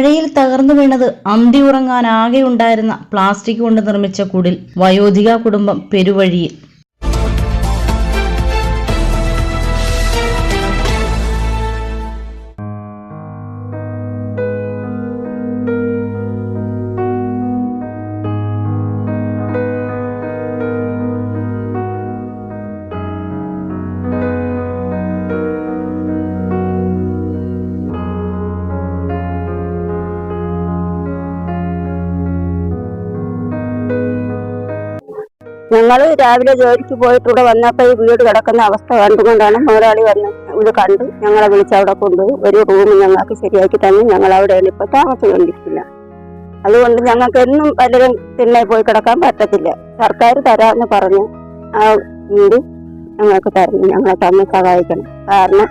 മഴയിൽ തകർന്നു വീണത് അന്തി ഉറങ്ങാനാകെ ഉണ്ടായിരുന്ന പ്ലാസ്റ്റിക് കൊണ്ട് നിർമ്മിച്ച കുടിൽ വയോധിക കുടുംബം പെരുവഴിയിൽ. ഞങ്ങൾ രാവിലെ ജോലിക്ക് പോയിട്ട് ഇവിടെ വന്നപ്പോൾ ഈ വീട് കിടക്കുന്ന അവസ്ഥ കണ്ടുകൊണ്ടാണ് മുതലാളി വന്ന് ഇത് കണ്ട് ഞങ്ങളെ വിളിച്ച് അവിടെ കൊണ്ടുപോയി. ഒരു റൂം ഞങ്ങൾക്ക് ശരിയാക്കി തന്നു. ഞങ്ങൾ അവിടെയാണ് ഇപ്പോൾ താമസിച്ചുകൊണ്ടിരിക്കുന്നത് അതുകൊണ്ട് ഞങ്ങൾക്ക് എന്നും പലരും തിണ്ണെ പോയി കിടക്കാൻ പറ്റത്തില്ല. സർക്കാർ തരാമെന്ന് പറഞ്ഞു ആ വീട് ഞങ്ങൾക്ക് തരണം ഞങ്ങളെ തന്നെ സഹായിക്കണം. കാരണം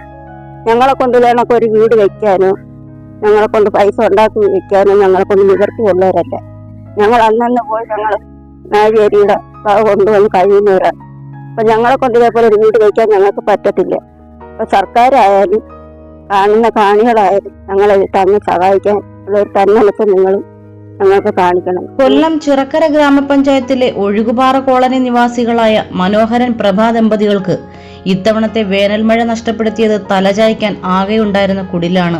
ഞങ്ങളെ കൊണ്ട് വേണമൊക്കെ ഒരു വീട് വെക്കാനോ ഞങ്ങളെ കൊണ്ട് പൈസ ഉണ്ടാക്കി വെക്കാനോ ഞങ്ങളെ കൊണ്ട് നിവർത്തി കൊള്ളവരല്ല ഞങ്ങൾ അന്നന്ന് പോയി ഞങ്ങൾ നാഴിയേരിയുടെ കൊണ്ടുവന്ന് കഴിയുന്നവരാണ് അപ്പൊ ഞങ്ങളെ കൊണ്ട് ഇതേപോലെ ഒരു വീട് വയ്ക്കാൻ ഞങ്ങൾക്ക് പറ്റത്തില്ല. അപ്പൊ സർക്കാരായാലും കാണുന്ന കാണികളായാലും ഞങ്ങളെ തന്നെ സഹായിക്കാൻ ഉള്ള ഒരു തന്നലത്ത് നിങ്ങളും ഞങ്ങൾക്ക് കാണിക്കണം. കൊല്ലം ചിറക്കര ഗ്രാമപഞ്ചായത്തിലെ ഒഴുകുപാറ കോളനി നിവാസികളായ മനോഹരൻ പ്രഭാ ദമ്പതികൾക്ക് ഇത്തവണത്തെ വേനൽമഴ നഷ്ടപ്പെടുത്തിയത് തലചായ്ക്കാൻ ആകെയുണ്ടായിരുന്ന കുടിലാണ്.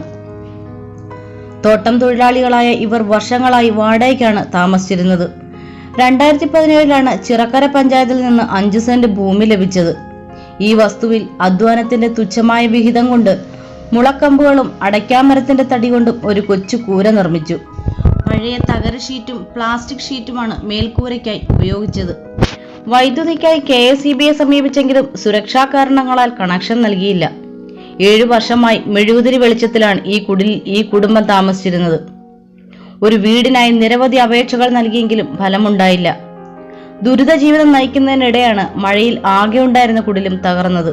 തോട്ടം തൊഴിലാളികളായ ഇവർ വർഷങ്ങളായി വാടകയ്ക്കാണ് താമസിച്ചിരുന്നത്. രണ്ടായിരത്തി പതിനേഴിലാണ് ചിറക്കര പഞ്ചായത്തിൽ നിന്ന് അഞ്ച് സെന്റ് ഭൂമി ലഭിച്ചത്. ഈ വസ്തുവിൽ അധ്വാനത്തിന്റെ തുച്ഛമായ വിഹിതം കൊണ്ട് മുളക്കമ്പുകളും അടയ്ക്കാമരത്തിന്റെ തടി കൊണ്ടും ഒരു കൊച്ചു കൂര നിർമ്മിച്ചു. പഴയ തകര ഷീറ്റും പ്ലാസ്റ്റിക് ഷീറ്റുമാണ് മേൽക്കൂരയ്ക്കായി ഉപയോഗിച്ചത്. വൈദ്യുതിക്കായി കെ എസ് ഇ ബിയെ സമീപിച്ചെങ്കിലും സുരക്ഷാ കാരണങ്ങളാൽ കണക്ഷൻ നൽകിയില്ല. ഏഴു വർഷമായി മെഴുകുതിരി വെളിച്ചത്തിലാണ് ഈ കുടിൽ ഈ കുടുംബം താമസിച്ചിരുന്നത്. ഒരു വീടിനായി നിരവധി അപേക്ഷകൾ നൽകിയെങ്കിലും ഫലമുണ്ടായില്ല. ദുരിത ജീവിതം നയിക്കുന്നതിനിടെയാണ് മഴയിൽ ആകെ ഉണ്ടായിരുന്ന കുടിലും തകർന്നത്.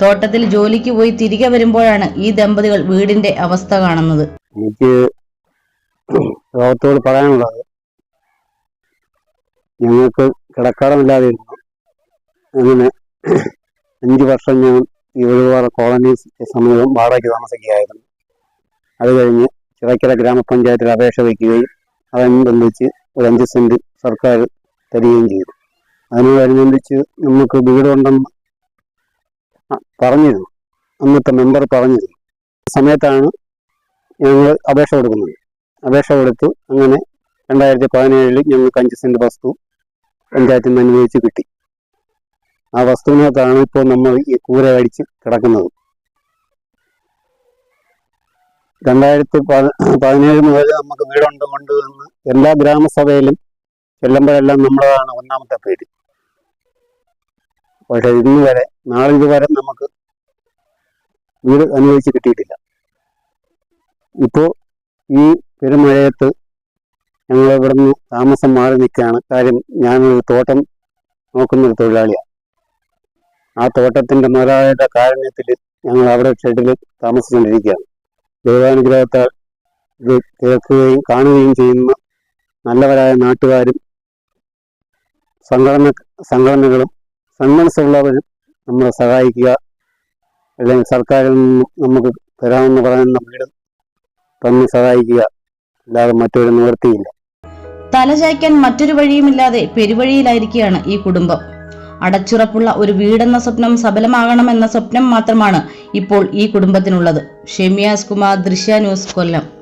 തോട്ടത്തിൽ ജോലിക്ക് പോയി തിരികെ വരുമ്പോഴാണ് ഈ ദമ്പതികൾ വീടിന്റെ അവസ്ഥ കാണുന്നത്. എനിക്ക് ലോകത്തോട് പറയാനുള്ളത് ഞങ്ങൾക്ക് കിടക്കാടമില്ലാതെ അങ്ങനെ അഞ്ച് വർഷം ഞാൻ ഈ ഒഴിവാറ കോളനി സമീപം വാടകയ്ക്ക് താമസിക്കുകയായിരുന്നു. അത് കഴിഞ്ഞ് ചിറക്കര ഗ്രാമപഞ്ചായത്തിൽ അപേക്ഷ വയ്ക്കുകയും അതനുബന്ധിച്ച് ഒരു അഞ്ച് സെന്റ് സർക്കാർ തരികയും ചെയ്തു. അതിനോടനുബന്ധിച്ച് നമുക്ക് വീടുണ്ടെന്ന് പറഞ്ഞിരുന്നു. അന്നത്തെ മെമ്പർ പറഞ്ഞിരുന്നു. സമയത്താണ് ഞങ്ങൾ അപേക്ഷ കൊടുക്കുന്നത്. അപേക്ഷ കൊടുത്തു അങ്ങനെ രണ്ടായിരത്തി പതിനേഴിൽ ഞങ്ങൾക്ക് അഞ്ച് സെന്റ് വസ്തു പഞ്ചായത്തിൽ നിന്ന് അനുവദിച്ച് കിട്ടി. ആ വസ്തുവിനകത്താണ് ഇപ്പോൾ നമ്മൾ ഈ കൂര അടിച്ച് കിടക്കുന്നത്. രണ്ടായിരത്തി പതി- പതിനേഴ് മുതൽ നമുക്ക് വീടുണ്ട് കൊണ്ട് എന്ന് എല്ലാ ഗ്രാമസഭയിലും ചെല്ലുമ്പോഴെല്ലാം നമ്മളതാണ് ഒന്നാമത്തെ പേര് പക്ഷെ ഇന്ന് വരെ നാളെ ഇതുവരെ നമുക്ക് വീട് അനുവദിച്ച് കിട്ടിയിട്ടില്ല. ഇപ്പോൾ ഈ പെരുമഴയത്ത് ഞങ്ങൾ ഇവിടുന്ന് താമസം മാറി നിൽക്കുകയാണ്. കാര്യം ഞാനൊരു തോട്ടം നോക്കുന്നൊരു തൊഴിലാളിയാണ്. ആ തോട്ടത്തിന്റെ മുതലാളിയുടെ കാരുണ്യത്തിൽ ഞങ്ങൾ അവിടെ ഷെഡിൽ താമസിച്ചുകൊണ്ടിരിക്കുകയാണ്. ദൈവാനുഗ്രഹത്താൽ ഇത് കേൾക്കുകയും കാണുകയും ചെയ്യുന്ന നല്ലവരായ നാട്ടുകാരും സംഘടന സംഘടനകളും സന്മനസ്സുള്ളവരും നമ്മളെ സഹായിക്കുക. അല്ലെങ്കിൽ സർക്കാരിൽ നിന്നും നമുക്ക് തരാമെന്ന് പറയുന്ന വീട് തന്ന് സഹായിക്കുക. അല്ലാതെ മറ്റൊരു നിവൃത്തിയില്ല. തലചായ്ക്കാൻ മറ്റൊരു വഴിയുമില്ലാതെ പെരുവഴിയിലായിരിക്കുകയാണ് ഈ കുടുംബം. അടച്ചുറപ്പുള്ള ഒരു വീടെന്ന സ്വപ്നം സഫലമാകണമെന്ന സ്വപ്നം മാത്രമാണ് ഇപ്പോൾ ഈ കുടുംബത്തിനുള്ളത്. ഷെമിയാസ് കുമാർ ദൃശ്യ ന്യൂസ് കൊല്ലം.